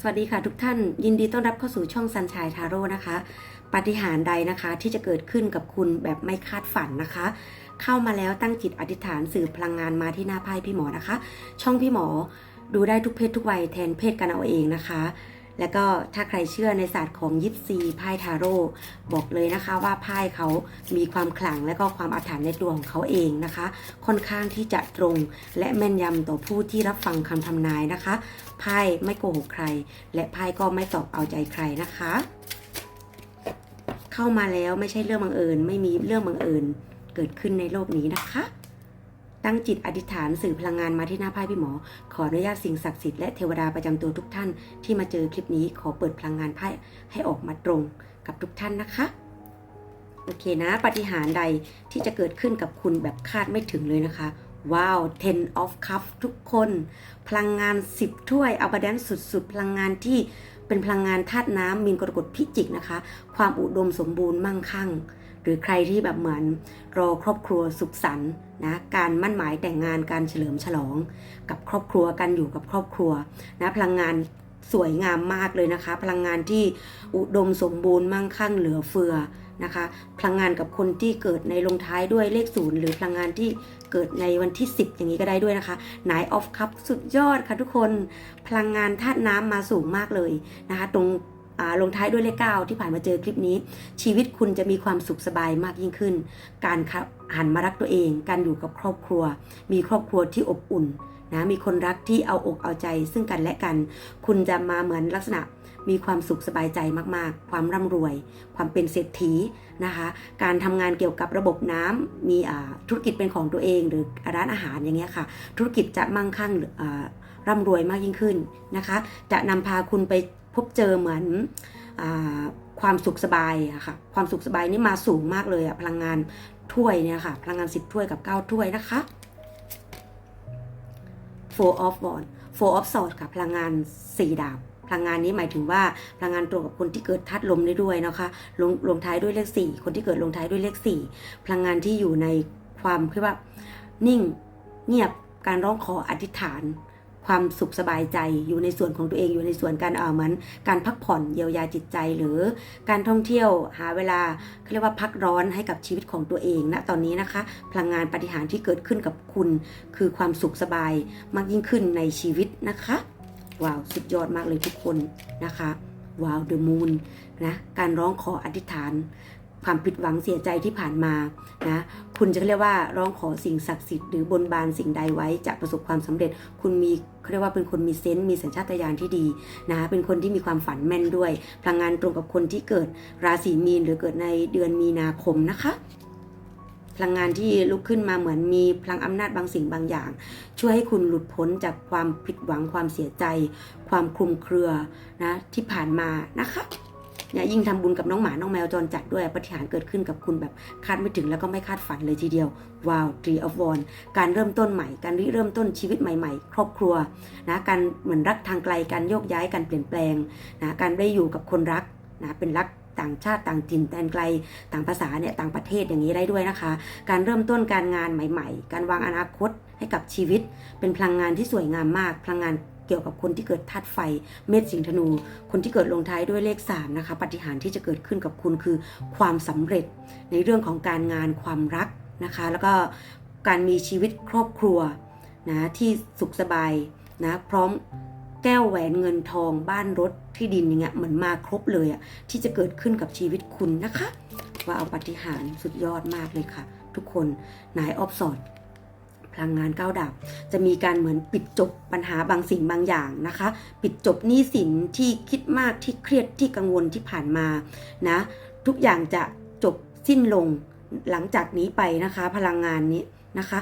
สวัสดีค่ะทุกท่านยินดีต้อนรับเข้าสู่ช่องสันชายทาโร่นะคะปฏิหารใดนะคะที่จะเกิดขึ้นกับคุณแบบไม่คาดฝันนะคะ เข้ามาแล้วตั้งจิตอธิษฐานสื่อพลังงานมาที่หน้าไพ่พี่หมอนะคะ ช่องพี่หมอดูได้ทุกเพศทุกวัยแทนเพศกันเอาเองนะคะ แล้วก็ถ้าใครเชื่อในศาสตร์ของยิปซีไพ่ทาโร่บอกเลยนะคะว่าไพ่เขามีความขลังและก็ความอาถรรพ์ในตัวของเขาเองนะคะ ค่อนข้างที่จะตรง และแม่นยำต่อผู้ที่รับฟังคำทำนายนะคะไพ่ไม่โกหกใคร และไพ่ก็ไม่ตอบเอาใจใครนะคะ เข้ามาแล้วไม่ใช่เรื่องบังเอิญ ไม่มีเรื่องบังเอิญเกิดขึ้นในโลกนี้นะคะ ตั้งจิตอธิษฐานสื่อพลังงานมาที่หน้าไพ่พี่หมอ ขออนุญาตสิ่งศักดิ์สิทธิ์และเทวดาประจำตัวทุกท่านที่มาเจอคลิปนี้ขอเปิดพลังงานไพ่ให้ออกมาตรงกับทุกท่านนะคะโอเคนะปฏิหารใดที่จะเกิดขึ้นกับคุณแบบคาดไม่ถึงเลยนะคะ ว้าว ten of cup ทุกคน พลังงาน 10 ถ้วยอับ d ดนสุดๆ พลังงานที่เป็นพลังงานธาตุน้ำมีนกรกฎพิจิกนะคะ ความอุดมสมบูรณ์มั่งคั่ง หรือใครที่แบบเหมือนรอครอบครัวสุขสันต์นะการมั่นหมายแต่งงานการเฉลิมฉลอง กับครอบครัวการอยู่กับครอบครัวนะพลังงานสวยงามมากเลยนะคะ พลังงานที่อุดมสมบูรณ์มั่งคั่งเหลือเฟือนะคะ พลังงานกับคนที่เกิดในลงท้ายด้วยเลขศูนย์หรือพลังงานที่เกิดในวันที่ 10 อย่างนี้ก็ได้ด้วยนะคะ Nine of Cup สุดยอดค่ะทุกคน พลังงานธาตุน้ำมาสูงมากเลยนะคะ ตรง ลงท้ายด้วยเลขเก้าที่ผ่านมาเจอคลิปนี้ ชีวิตคุณจะมีความสุขสบายมากยิ่งขึ้น การหันมารักตัวเอง การอยู่กับครอบครัว มีครอบครัวที่อบอุ่นนะมีคนรักที่เอาอกเอาใจซึ่งกันและกัน คุณจะมาเหมือนลักษณะมีความสุขสบายใจมากๆ ความร่ำรวย ความเป็นเศรษฐีนะคะ การทำงานเกี่ยวกับระบบน้ำมีธุรกิจเป็นของตัวเอง หรือร้านอาหารอย่างเงี้ยค่ะ ธุรกิจจะมั่งคั่งหรือร่ำรวยมากยิ่งขึ้นนะคะ จะนำพาคุณไป พบเจอเหมือนอความสุขสบายอะค่ะความสุขสบายนี่มาสูงมากเลยอะพลังงานถ้วยเนี่ยค่ะพลังงาน 10 ถ้วยกับ 9 ถ้วยนะคะ four of wands four of swords ค่ะพลังงาน 4 ดาบพลังงานนี้หมายถึงว่าพลังงานตรงกับคนที่เกิดธาตุลมได้ด้วยนะคะลงลงท้ายด้วยเลข 4 คนที่เกิดลงท้ายด้วยเลข 4 พลังงานที่อยู่ในความคือว่านิ่งเงียบการร้องขออธิษฐาน ความสุขสบายใจอยู่ในส่วนของตัวเองอยู่ในส่วนการเอ่อเหมือนการพักผ่อนเยียวยาจิตใจ หรือการท่องเที่ยวหาเวลาเขาเรียกว่าพักร้อนให้กับชีวิตของตัวเองณตอนนี้นะคะ พลังงานปฏิหารที่เกิดขึ้นกับคุณ คือความสุขสบายมากยิ่งขึ้นในชีวิตนะคะว้าวสุดยอดมากเลยทุกคนนะคะว้าวเดอะมูนนะการร้องขออธิษฐาน ความผิดหวังเสียใจที่ผ่านมานะคุณจะเรียกว่าร้องขอสิ่งศักดิ์สิทธิ์หรือบนบานสิ่งใดไว้จะประสบความสำเร็จ คุณมีเขาเรียกว่าเป็นคนมีเซนส์มีสัญชาตญาณที่ดีนะเป็นคนที่มีความฝันแม่นด้วย พลังงานตรงกับคนที่เกิดราศีมีนหรือเกิดในเดือนมีนาคมนะคะพลังงานที่ลุกขึ้นมาเหมือนมีพลังอำนาจบางสิ่งบางอย่าง ช่วยให้คุณหลุดพ้นจากความผิดหวังความเสียใจ ความคลุมเครือนะที่ผ่านมานะคะ เนี่ยยิ่งทำบุญกับน้องหมาน้องแมวจรจัดด้วยปฏิหารย์เกิดขึ้นกับคุณแบบคาดไม่ถึงแล้วก็ไม่คาดฝันเลยทีเดียวว้าว Tree of w a n d การเริ่มต้นใหม่ การริเริ่มต้นชีวิตใหม่ ๆ ครอบครัวนะการเหมือนรักทางไกลการโยกย้ายการเปลี่ยนแปลงนะการได้อยู่กับคนรักนะเป็นรักต่างชาติต่างถิ่นแดนไกลต่างภาษาเนี่ยต่างประเทศอย่างนี้ได้ด้วยนะคะ การเริ่มต้นการงานใหม่ ๆ การวางอนาคตให้กับชีวิต เป็นพลังงานที่สวยงามมาก พลังงาน เกี่ยวกับคนที่เกิดธาตุไฟเมษสิงห์ธนู คนที่เกิดลงท้ายด้วยเลข3นะคะปฏิหารที่จะเกิดขึ้นกับคุณคือความสำเร็จในเรื่องของการงานความรักนะคะ แล้วก็การมีชีวิตครอบครัวนะที่สุขสบายนะพร้อมแก้วแหวนเงินทองบ้านรถที่ดินอย่างเงี้ยเหมือนมาครบเลยอะที่จะเกิดขึ้นกับชีวิตคุณนะคะ ว่าเอาปฏิหารสุดยอดมากเลยค่ะ ทุกคนนายออฟสอด พลังงานก้าวดาบจะมีการเหมือนปิดจบปัญหาบางสิ่งบางอย่างนะคะ ปิดจบหนี้สินที่คิดมากที่เครียดที่กังวลที่ผ่านมานะทุกอย่างจะจบสิ้นลงหลังจากนี้ไปนะคะ พลังงานนี้นะคะ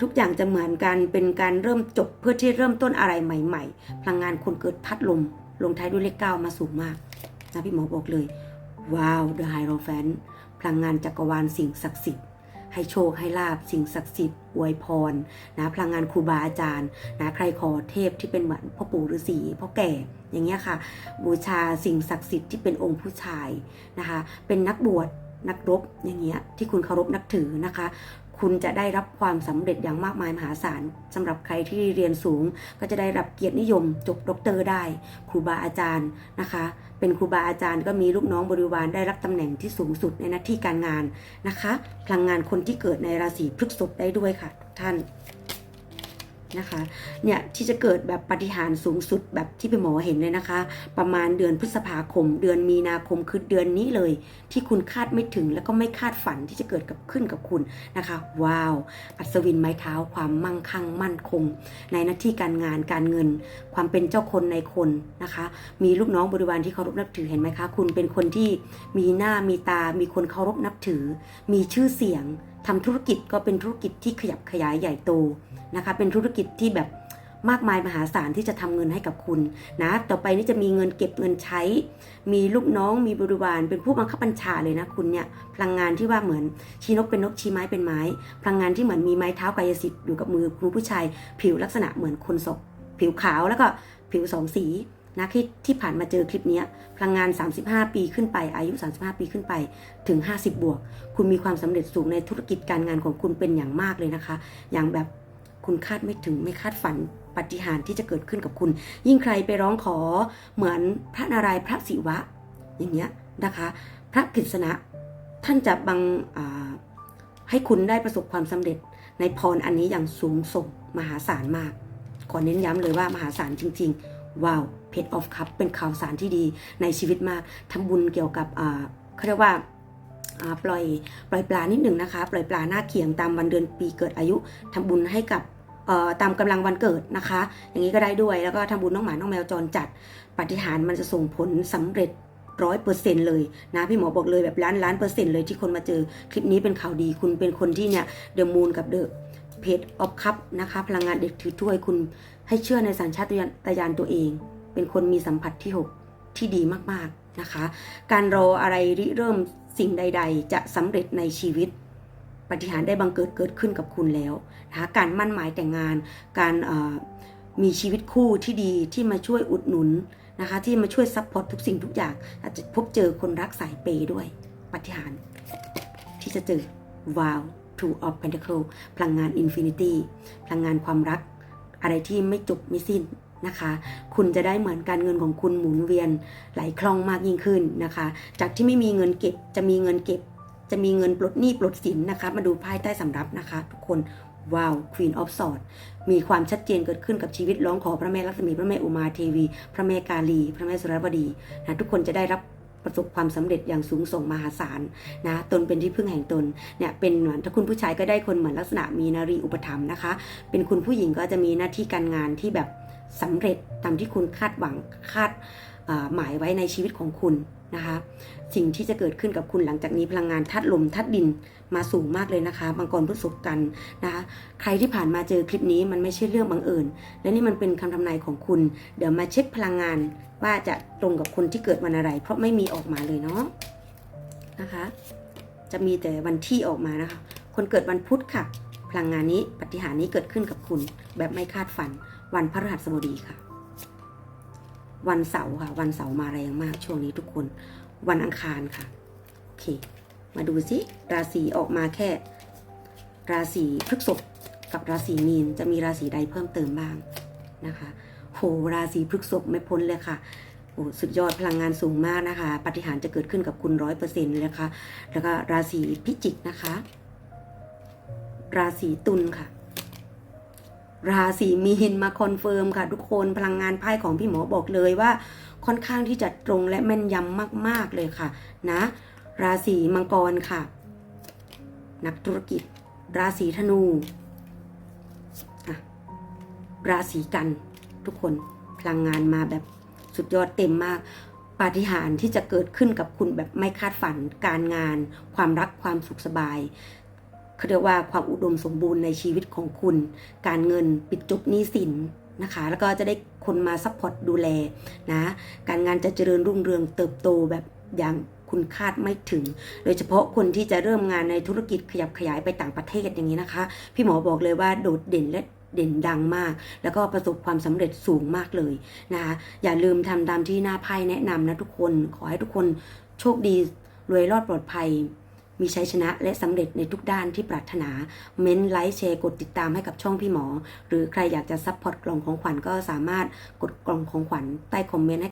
ทุกอย่างจะเหมือนกันเป็นการเริ่มจบเพื่อที่เริ่มต้นอะไรใหม่ ๆ พลังงานคนเกิดทัดลม ลงท้ายด้วยเลขเก้ามาสูงมากนะพี่หมอบอกเลย ว้าว The Hierophant พลังงานจักรวาลสิ่งศักดิ์สิทธิ์ ให้โชคให้ลาบสิ่งศักดิ์สิทธิ์อวยพรนะพลังงานครูบาอาจารย์นะใครขอเทพที่เป็นเหมือนพ่อปู่ฤาษีพ่อแก่อย่างเงี้ยค่ะ บูชาสิ่งศักดิ์สิทธิ์ที่เป็นองค์ผู้ชายนะคะ เป็นนักบวชนักรบอย่างเงี้ยที่คุณเคารพนับถือนะคะ คุณจะได้รับความสำเร็จอย่างมากมายมหาศาลสำหรับใครที่เรียนสูง ก็จะได้รับเกียรตินิยมจบด็อกเตอร์ได้ ครูบาอาจารย์นะคะ เป็นครูบาอาจารย์ก็มีลูกน้องบริวารได้รับตำแหน่งที่สูงสุดในหน้าที่การงานนะคะ พลังงานคนที่เกิดในราศีพฤษภได้ด้วยค่ะทุกท่าน นะคะเนี่ยที่จะเกิดแบบปฏิหารสูงสุดแบบที่พี่หมอเห็นเลยนะคะ ประมาณเดือนพฤษภาคม เดือนมีนาคมคือเดือนนี้เลย ที่คุณคาดไม่ถึงแล้วก็ไม่คาดฝันที่จะเกิดกับขึ้นกับคุณนะคะ ว้าว อัศวินไม้เท้าความมั่งคั่งมั่นคง ในหน้าที่การงานการเงิน ความเป็นเจ้าคนในคนนะคะ มีลูกน้องบริวารที่เคารพนับถือเห็นไหมคะ คุณเป็นคนที่มีหน้ามีตา มีคนเคารพนับถือ มีชื่อเสียง ทำธุรกิจก็เป็นธุรกิจที่ขยับขยายใหญ่โตนะคะ เป็นธุรกิจที่แบบมากมายมหาศาลที่จะทำเงินให้กับคุณนะต่อไปนี้จะมีเงินเก็บเงินใช้ มีลูกน้องมีบริวารเป็นผู้บังคับบัญชาเลยนะคุณเนี่ยพลังงานที่ว่าเหมือนชี้นกเป็นนกชี้ไม้เป็นไม้ พลังงานที่เหมือนมีไม้เท้ากายสิทธิ์อยู่กับมือคุณผู้ชาย ผิวลักษณะเหมือนคนศพผิวขาวแล้วก็ผิวสองสี นะที่ที่ผ่านมาเจอคลิปนี้พลังงาน 35 ปีขึ้นไป อายุ 35 ปีขึ้นไปถึง 50 บวก คุณมีความสำเร็จสูงในธุรกิจการงานของคุณเป็นอย่างมากเลยนะคะ อย่างแบบคุณคาดไม่ถึงไม่คาดฝันปาฏิหารย์ที่จะเกิดขึ้นกับคุณ ยิ่งใครไปร้องขอเหมือนพระนารายณ์พระศิวะ อย่างเงี้ยนะคะ พระกฤษณะท่านจะบังให้คุณได้ประสบความสำเร็จในพรอันนี้อย่างสูงส่งมหาศาลมาก ขอเน้นย้ำเลยว่ามหาศาลจริง ๆ ว้าวเพจออฟคัพเป็นข่าวสารที่ดีในชีวิตมากทำบุญเกี่ยวกับเขาเรียกว่าปล่อยปล่อยปลานิดหนึ่งนะคะ ปล่อยปลาหน้าเขียงตามวันเดือนปีเกิดอายุทำบุญให้กับตามกำลังวันเกิดนะคะ อย่างนี้ก็ได้ด้วยแล้วก็ทำบุญน้องหมาน้องแมวจรจัดปฏิหารมันจะส่งผลสำเร็จร้อยเปอร์เซ็นต์เลยนะพี่หมอบอกเลยแบบล้านล้านเปอร์เซ็นต์เลยที่คนมาเจอคลิปนี้เป็นข่าวดีคุณเป็นคนที่เนี่ยเดอะมูนกับเดอะ เพจออฟคัพนะคะ พลังงานเด็กถือถ้วยคุณให้เชื่อในสัญชาตญาณตัวเอง เป็นคนมีสัมผัสที่ 6 ที่ดีมากๆนะคะ การรออะไรริเริ่มสิ่งใด ๆ จะสำเร็จในชีวิต ปฏิหารได้บังเกิดเกิดขึ้นกับคุณแล้วนะคะการมั่นหมายแต่งงาน การมีชีวิตคู่ที่ดีที่มาช่วยอุดหนุนนะคะ ที่มาช่วยซัพพอร์ตทุกสิ่งทุกอย่าง อาจจะพบเจอคนรักสายเปย์ด้วยปฏิหารที่จะเจอว้าว Two of Pentacle พลังงาน Infinity พลังงานความรัก อะไรที่ไม่จบไม่สิ้นนะคะ คุณจะได้เหมือนการเงินของคุณหมุนเวียนไหลคล่องมากยิ่งขึ้นนะคะ จากที่ไม่มีเงินเก็บจะมีเงินเก็บ จะมีเงินปลดหนี้ปลดสินนะคะ มาดูไพ่ใต้สำรับนะคะ ทุกคนว้าว Queen of Swords มีความชัดเจนเกิดขึ้นกับชีวิตร้องขอพระแม่ลักษมีพระแม่อุมาเทวี พระแม่กาลี พระแม่สุรบดีนะทุกคนจะได้รับ ประสบความสำเร็จอย่างสูงส่งมหาศาลนะตนเป็นที่พึ่งแห่งตนเนี่ยเป็นเหมือนถ้าคุณผู้ชายก็ได้คนเหมือนลักษณะมีนารีอุปถัมภ์นะคะ เป็นคุณผู้หญิงก็จะมีหน้าที่การงานที่แบบสำเร็จตามที่คุณคาดหวังคาดหมายไว้ในชีวิตของคุณ นะคะสิ่งที่จะเกิดขึ้นกับคุณหลังจากนี้พลังงานธาตุลมธาตุดินมาสูงมากเลยนะคะมังกรพฤษภกันนะคะใครที่ผ่านมาเจอคลิปนี้มันไม่ใช่เรื่องบังเอิญและนี่มันเป็นคำทำนายของคุณ เดี๋ยวมาเช็คพลังงานว่าจะตรงกับคนที่เกิดวันอะไร เพราะไม่มีออกมาเลยเนาะนะคะ จะมีแต่วันที่ออกมานะคะ คนเกิดวันพุธค่ะ พลังงานนี้ปฏิหารนี้เกิดขึ้นกับคุณ แบบไม่คาดฝัน วันพฤหัสบดีค่ะ วันเสาร์ค่ะ วันเสาร์มาแรงมากช่วงนี้ทุกคน วันอังคารค่ะ โอเค มาดูสิราศีออกมาแค่ ราศีพฤษภกับราศีมีนจะมีราศีใดเพิ่มเติมบ้างนะคะโหราศีพฤษภไม่พ้นเลยค่ะโอ้สุดยอดพลังงานสูงมากนะคะ ปฏิหารจะเกิดขึ้นกับคุณร้อยเปอร์เซ็นต์เลยนะคะแล้วก็ราศีพิจิกนะคะ ราศีตุลค่ะ ราศีมีนมาคอนเฟิร์มค่ะทุกคนพลังงานไพ่ของพี่หมอบอกเลยว่า ค่อนข้างที่จะตรงและแม่นยำมาก ๆเลยค่ะ นะ ราศีมังกรค่ะ นักธุรกิจ ราศีธนูราศีกัน ทุกคนพลังงานมาแบบสุดยอดเต็มมากปาฏิหาริย์ที่จะเกิดขึ้นกับคุณแบบไม่คาดฝันการงาน ความรักความสุขสบาย เขาเรียกว่าความอุดมสมบูรณ์ในชีวิตของคุณ การเงินปิดจบหนี้สินนะคะ แล้วก็จะได้คนมาซัพพอร์ตดูแลนะ การงานจะเจริญรุ่งเรืองเติบโตแบบอย่างคุณคาดไม่ถึง โดยเฉพาะคนที่จะเริ่มงานในธุรกิจขยับขยายไปต่างประเทศอย่างนี้นะคะ พี่หมอบอกเลยว่าโดดเด่นและเด่นดังมาก แล้วก็ประสบความสำเร็จสูงมากเลยนะคะอย่าลืมทำตามที่หน้าไพ่แนะนำนะทุกคน ขอให้ทุกคนโชคดีรวยรอดปลอดภัย มีชัยชนะและสำเร็จในทุกด้านที่ปรารถนา เม้นไลค์แชร์กดติดตามให้กับช่องพี่หมอ หรือใครอยากจะซัพพอร์ตกล่องของขวัญก็สามารถกดกล่องของขวัญใต้คอมเมนต์ให้